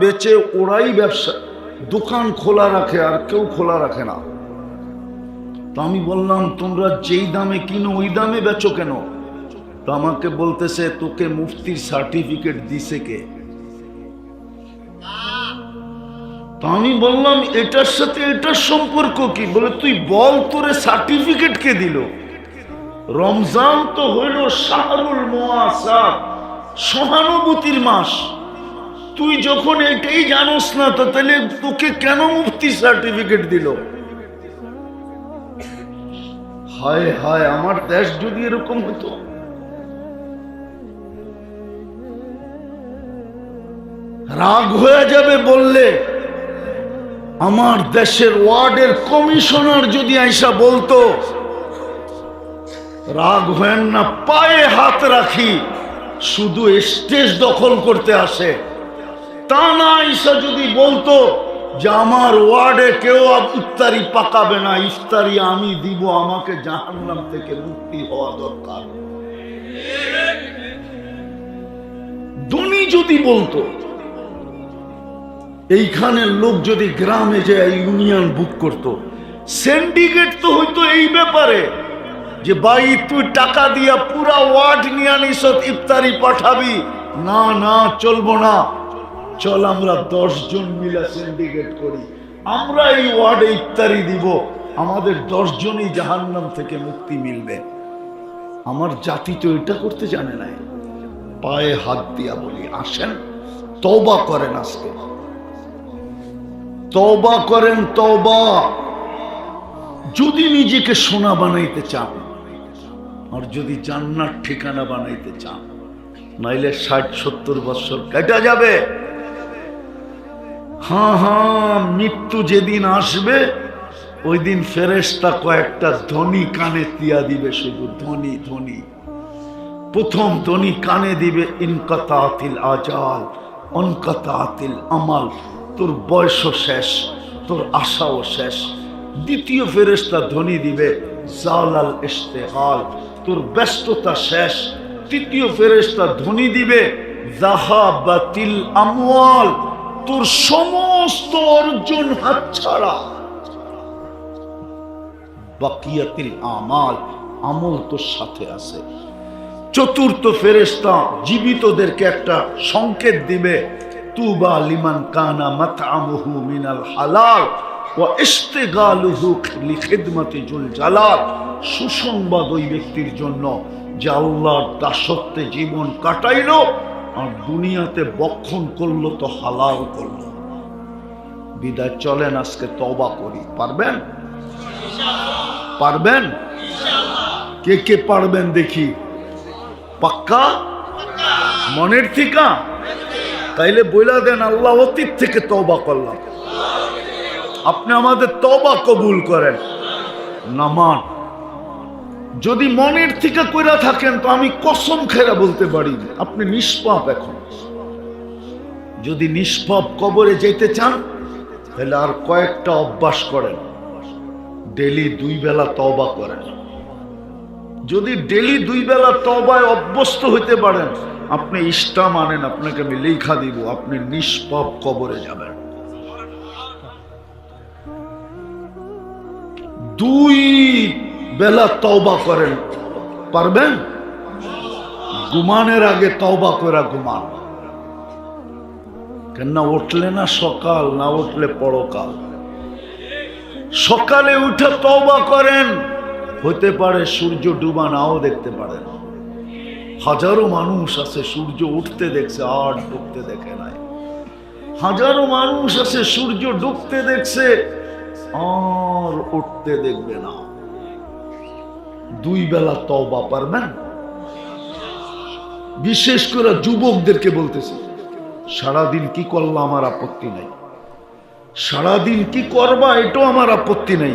বেচে ওরাই ব্যবসা। দোকান খোলা রাখে আর কেউ খোলা রাখে না। তো আমি বললাম, তোমরা যেই দামে কিনো, ওই দামে বেচো কেন? তো আমাকে বলতেছে, তোকে মুফতির সার্টিফিকেট দিছে কে? আমি বললাম, এটার সাথে এটার সম্পর্ক কি? বলে, তুই বল, তোরে সার্টিফিকেট কে দিল? রমজান তো হইল শাহরুল মোয়াসার সহানুভূতির মাস। তুই যখন এটাই জানোস না, তো তাহলে তোকে কেন মুফতি সার্টিফিকেট দিল? হায় হায়, আমার দেশ যদি এরকম হতো। রাগ হয়ে যাবে বললে, আমার দেশের ওয়ার্ডের কমিশনার যদি আইসা বলতো, রাগ হেন না, পায়ে হাত রাখি, শুধু স্টেজ দখল করতে আসে। তা না আইসা যদি বলতো যে আমার ওয়ার্ডে কেউ ইফতারি পাকাবে না, ইফতারি আমি দিব, আমাকে জাহান্নাম থেকে মুক্তি হওয়া দরকার। ধনী যদি বলতো এইখানের লোক যদি গ্রামে যে ইউনিয়ন বুক করত সিন্ডিকেট তো হইতো এই ব্যাপারে, যে ভাই, তুই টাকা দিয়া পুরা ওয়ার্ড নিয়ে আনিস, ইফতারি পাঠাবি। না না, চলবো না। চল আমরা দশ জন মিলে সিন্ডিকেট করি। আমরা এই ওয়ার্ডে ইফতারি দিব। আমাদের দশ জনই জাহান্নাম থেকে মুক্তি মিলবে। আমার জাতি তো এটা করতে জানে নাই। পায়ে হাত দিয়া বলি, আসেন তবা করেন আজকে। তওবা করেন, তওবা। যদি নিজেকে সোনা বানাইতে চান, আর যদি জান্নার ঠিকানা বানাইতে চান, নাইলে ষাট, সত্তর বছর কেটে যাবে। হ্যাঁ হ্যাঁ মৃত্যু যেদিন আসবে ওই দিন ফেরেস্তা কয়েকটা ধনী কানে তিয়া দিবে, শুধু ধনী ধনী। প্রথম ধনী কানে দিবে, ইনকাতাতিল আজাল, অনকাতাতিল আমাল। তোর বয়সও শেষ, তোর আশাও শেষ। দ্বিতীয় ফেরেস্তা ধনী দিবে, জালাল ইস্তেহাল তোর ব্যস্ততা শেষ, তৃতীয় ফেরেস্তা ধ্বনি দিবে জাহাবাতিল আমওয়াল। তোর সমস্ত অর্জন হাতছাড়া বাকিয়াতিল আমাল, আমল তোর সাথে আছে। চতুর্থ ফেরেস্তা জীবিতদেরকে একটা সংকেত দিবে, তুবা লিমান কানা মাতআমুহু মিনাল হালাল ওয়া ইস্তিগালুহু লিখিদমাতি জুল জালাল। সুসংবাদ ওই ব্যক্তির জন্য যে আল্লাহর দাসত্বে জীবন কাটাইলো। আর দুনিয়াতে বক্ষণ করল তো হালাল করল। বিদায় চলেন, আজকে তবা করি। পারবেন? পারবেন? কে কে পারবেন দেখি? পাক্কা? মনের থিকা তাইলে বইলা দেন, আল্লাহ অতীত থেকে তবা করলাম। আপনি আমাদের তবা কবুল করেন। নামান যদি মনের থেকে কইরা থাকেন, তো আমি কসম খেরা বলতে পারি আপনি নিষ্পাপ এখন। যদি নিষ্পাপ কবরে যেতে চান, তাহলে আর কয়েকটা অভ্যাস করেন। ডেলি দুই বেলা তওবা করেন। যদি ডেলি দুই বেলা তবায় অভ্যস্ত হইতে পারেন, আপনি ইষ্টা মানেন, আপনাকে আমি লেখা দিব, আপনি নিষ্পাপ কবরে যাবেন। দুই বেলা তওবা করেন। পারবেন? গুমানের আগে তওবা করা ঘুমান। কেন না উঠলে না সকাল, না উঠলে পরকাল। সকালে উঠে তওবা করেন হতে পারে সূর্য ডুবা নাও দেখতে পারেন। হাজারো মানুষ আছে, সূর্য উঠতে দেখছে, আর ডুবতে দেখে নাই। হাজারো মানুষ আছে, সূর্য ডুবতে দেখছে, আর উঠতে দেখবে না। দুই বেলা তওবা পারবেন? বিশেষ করে যুবকদেরকে বলতেছি, সারাদিন কি করলাম আমার আপত্তি নাই। সারাদিন কি করবা এটাও আমার আপত্তি নাই।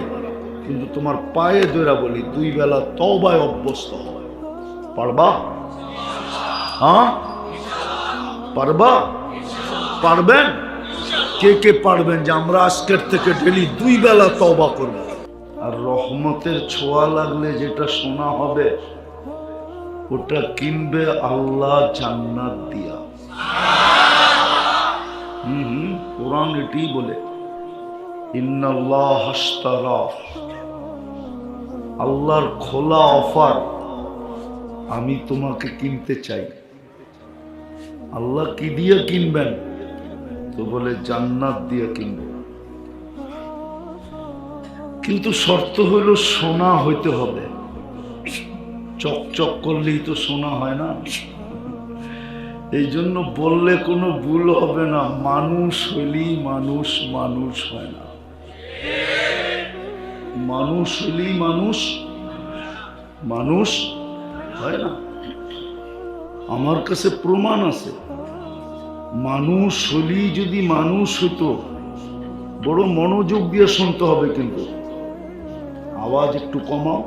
কিন্তু তোমার পায়ে দৈরা বলি, দুই বেলা তবায় অভ্যস্ত। পারবা? হ্যাঁ? পারবা? পারবেন? কে কে পারবেন যে আমরা আজকের থেকে ডেলি দুই বেলা তবা করব? আর রহমতের ছোঁয়া লাগলে যেটা শোনা হবে, ওটা কিনবে আল্লাহ জান্নাত দিয়া। হুম হুম, কোরআন এটি বলে আল্লাহর খোলা অফার আমি তোমাকে কিনতে চাই। আল্লাহ কি দিয়ে কিনবেন? তো বলে, জান্নাত দিয়ে কিনব। কিন্তু শর্ত হইল সোনা হইতে হবে। চকচক করলেই তো সোনা হয় না। এই জন্য বললে কোনো ভুল হবে না। মানুষ হইলেই মানুষ মানুষ হয় না। মানুষ হইলেই মানুষ মানুষ হয় না। আমার কাছে প্রমাণ আছে। মানুষ হলেই যদি মানুষ হতো বড় মনোযোগ দিয়ে শুনতে হবে কিন্তু। আওয়াজ একটু কমাও।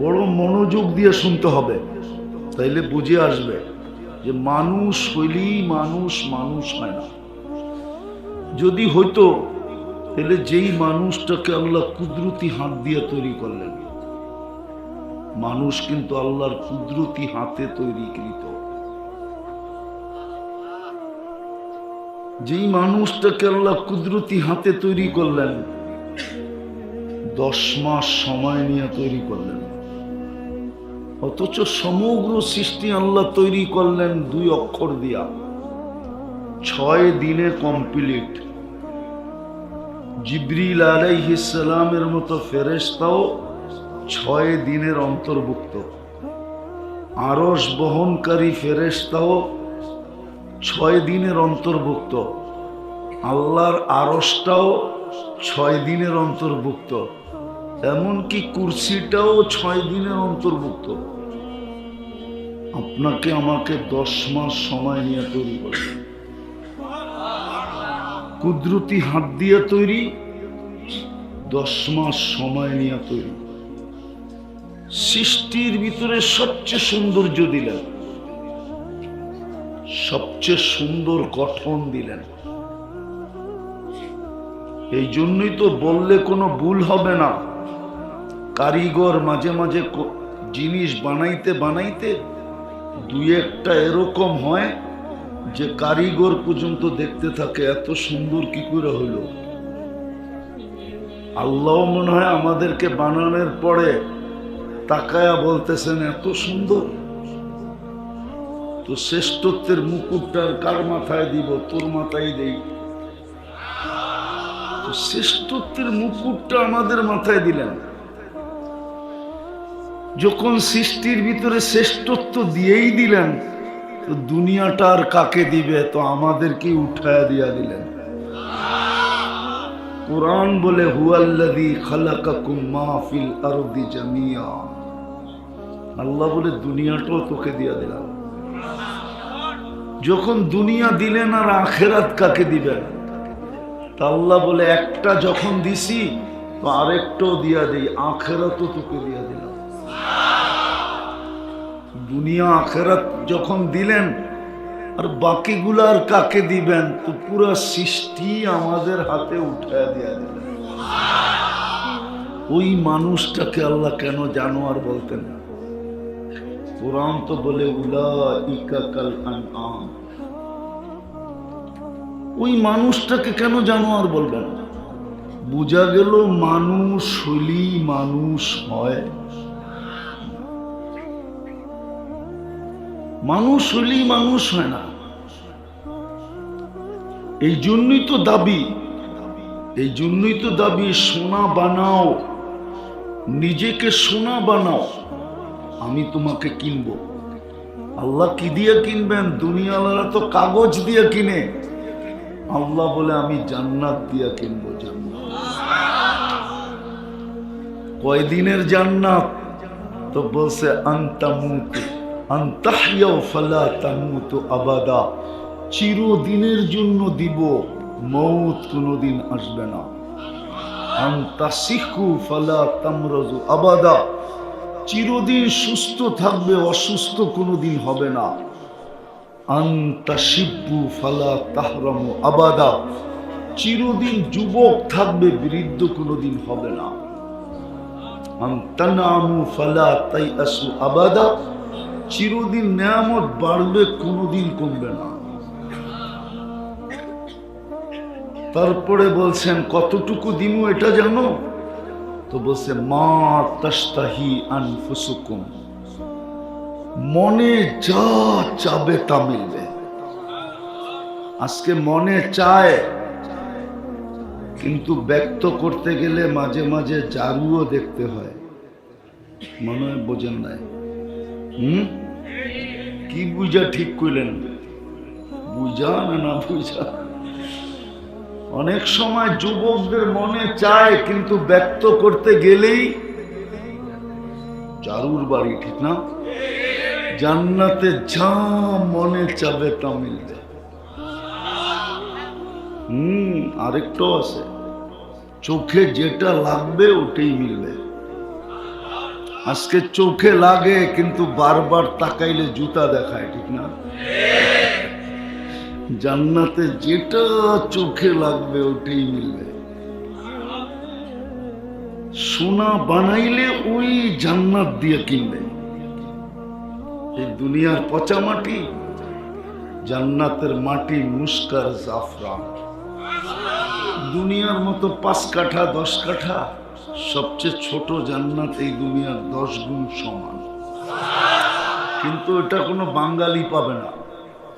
বড় মনোযোগ দিয়ে শুনতে হবে। তাইলে বুঝে আসবে যে মানুষ হইলেই মানুষ মানুষ হয় না। যদি হইতো তাহলে যেই মানুষটাকে আল্লাহ কুদরতি হাত দিয়ে তৈরি করলেন, মানুষ কিন্তু আল্লাহর কুদরতি হাতে তৈরি তৈরিকৃত। যেই মানুষটাকে আল্লাহ কুদরতি হাতে তৈরি করলেন দশ মাস সময় নিয়ে তৈরি করলেন। অথচ সমগ্র সৃষ্টি আল্লাহ তৈরি করলেন দুই অক্ষর দিয়া। ছয় দিনে কমপ্লিট। জিব্রিল আলাইহিসালামের মতো ফেরেস্তাও ছয় দিনের অন্তর্ভুক্ত। আরস বহনকারী ফেরেস্তাও ছয় দিনের অন্তর্ভুক্ত। আল্লাহর আরসটাও ছয় দিনের অন্তর্ভুক্ত। এমনকি কুরসিটাও ছয় দিনের অন্তর্ভুক্ত। আপনাকে আমাকে দশ মাস সময় নিয়ে তৈরি করে কুদরতি হাত দিয়ে তৈরি, দশ মাস সময় নিয়ে তৈরি। সৃষ্টির ভিতরে সবচেয়ে সৌন্দর্য দিলেন। সবচেয়ে সুন্দর গঠন দিলেন। এই জন্যই তো বললে কোনো ভুল হবে না। কারিগর মাঝে মাঝে জিনিস বানাইতে বানাইতে দুই একটা এরকম হয় যে কারিগর পর্যন্ত দেখতে থাকে, এত সুন্দর কি করে হইল আল্লাহ মনে হয় আমাদেরকে বানানোর পরে তাকায়া বলতেছেন, এত সুন্দর। তো শ্রেষ্ঠত্বের মুকুটটার কার মাথায় দিব? তোর মাথায় দেই। শ্রেষ্ঠত্বের মুকুটটা আমাদের মাথায় দিলেন। যখন সৃষ্টির ভিতরে শ্রেষ্ঠত্ব দিয়েই দিলেন, তো দুনিয়াটা আর কাকে দিবে? তো আমাদেরকে উঠায় দিয়া দিলেন। কোরআন বলে, হুয়াল্লাযী খালাকাকুম মা ফিল আরদি জামিয়া। আল্লাহ বলে, দুনিয়াটাও তোকে দিয়া দিলাম। যখন দুনিয়া দিলেন আর আখেরাত কাকে দিবেন? তা আল্লাহ বলে, একটা যখন দিছি, তো আরেকটাও দিয়া দিই, আখেরাতও তোকে দিয়া দিলাম। দুনিয়া আখেরাত যখন দিলেন, আর বাকিগুলার কাকে দিবেন? তো পুরো সৃষ্টি আমাদের হাতে উঠায় দিয়া দিলেন। ওই মানুষটাকে আল্লাহ কেন জানোয়ার বলতেন? কোরআন তো বলে ওই মানুষটাকে কেন জানোয়ার বলবেন? বোঝা গেল, মানুষ হইলেই মানুষ হয়। মানুষ হইলেই মানুষ হয় না। এই জন্যই তো দাবি, এই জন্যই তো দাবি, সোনা বানাও, নিজেকে সোনা বানাও, আমি তোমাকে কিনবো। আল্লাহ কি দিয়ে কিনবেন? দুনিয়ালারা তো কাগজ দিয়ে কিনে। আল্লাহ বলে, আমি জান্নাত দিয়ে কিনবো, জান্নাত। কয়দিনের জান্নাত? তো বলছে আন্তাহিয়াও ফালা আবাদা। চিরদিনের জন্য দিব মৌত কোনোদিন আসবে না। ফালা আবাদা। চিরদিন সুস্থ থাকবে, অসুস্থ কোনোদিন হবে না। ফালা আবাদা। চিরদিন যুবক থাকবে, বৃদ্ধ কোনোদিন হবে না। ফালা তাই আসু আবাদা। চিরদিন নিয়ামত বাড়বে কোনোদিন কমবে না। তারপরে বলছেন, কতটুকু দিমু এটা জানো? তো বলছে, মা তাস্তাহি আনফুসুকুম। মনে যা চাবে তা মিলবে। আজকে মনে চায়, কিন্তু ব্যক্ত করতে গেলে মাঝে মাঝে জারুও দেখতে হয়। মনে হয় বোঝেন নাই। কি বুঝা ঠিক করলেন বুঝা না না বুঝা? অনেক সময় যুবকদের মনে চায়, কিন্তু ব্যক্ত করতে গেলেই চারুর বাড়ি, ঠিক না? জান্নাতে যা মনে চাবে তা মিলবে। হুম, আরেকটাও আছে। চোখে যেটা লাগবে ওটাই মিলবে। আজকে চোখে লাগে, কিন্তু বারবার তাকাইলে জুতা দেখায়, ঠিক না? জান্নাতে যেটা চোখে লাগবে ওটাই মিলবে। সোনা বানাইলে ওই জান্নাত দিয়ে কিনবে। এই দুনিয়ার পচা মাটি, জান্নাতের মাটি মুস্কার জাফরান। দুনিয়ার মতো পাঁচ কাঠা, দশ কাঠা সবচেয়ে ছোট জান্নাত এই দুনিয়ার দশ গুণ সমান। কিন্তু এটা কোনো বাঙালি পাবে না।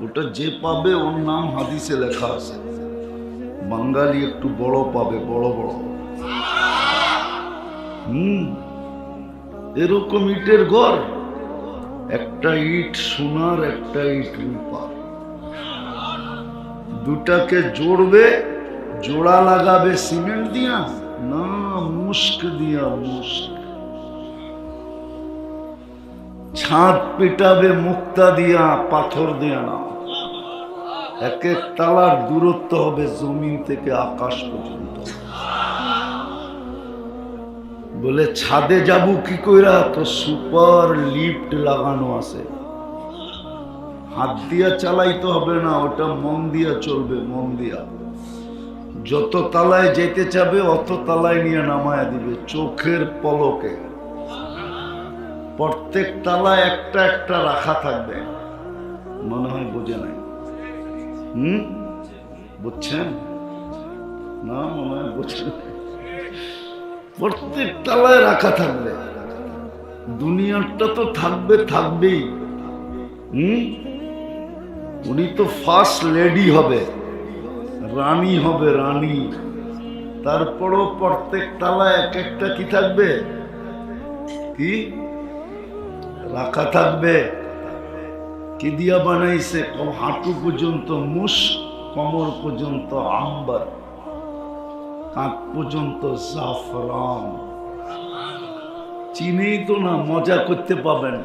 ওটা যে পাবে, ওর নাম হাদিসে লেখা আছে। বাঙালি একটু বড় পাবে, বড় বড়। হুম, এরকম ইটের ঘর। একটা ইট সোনার, একটা ইট রূপার। দুটাকে জোড়বে, জোড়া লাগাবে, সিমেন্ট দিয়া। না মুস্ক দিয়া মুস্ক ছাদ পেটাবে মুক্তা দিয়া, পাথর দিয়া না। এক এক তালার দূরত্ব হবে জমিন থেকে আকাশ পর্যন্ত। বলে, ছাদে যাব কি কইরা? তো সুপার লিফট লাগানো আছে। হাত দিয়া চালাইতে হবে না, ওটা মন দিয়া চলবে, মন দিয়া। যত তালায় যেতে চাবে, অত তালায় নিয়ে নামায় দিবে, চোখের পলকে। প্রত্যেক তালায় একটা একটা রাখা থাকবে। মনে হয় বোঝে নাই। হুম? বুঝছেন? না, মনে হয় বুঝছেন প্রত্যেক তালায় রাখা থাকবে। দুনিয়াটা তো থাকবে, থাকবেই। হুম? উনি তো ফার্স্ট লেডি হবে। রানী হবে রানী। তারপরও প্রত্যেক তালায় এক একটা কি থাকবে? কি? রাখা থাকবে। কি দিয়া বানাইছে? হাঁটু পর্যন্ত মুস কমর পর্যন্ত আম্বার, কাঁধ পর্যন্ত জাফরান। চিনেই তো না, মজা করতে পাবেন।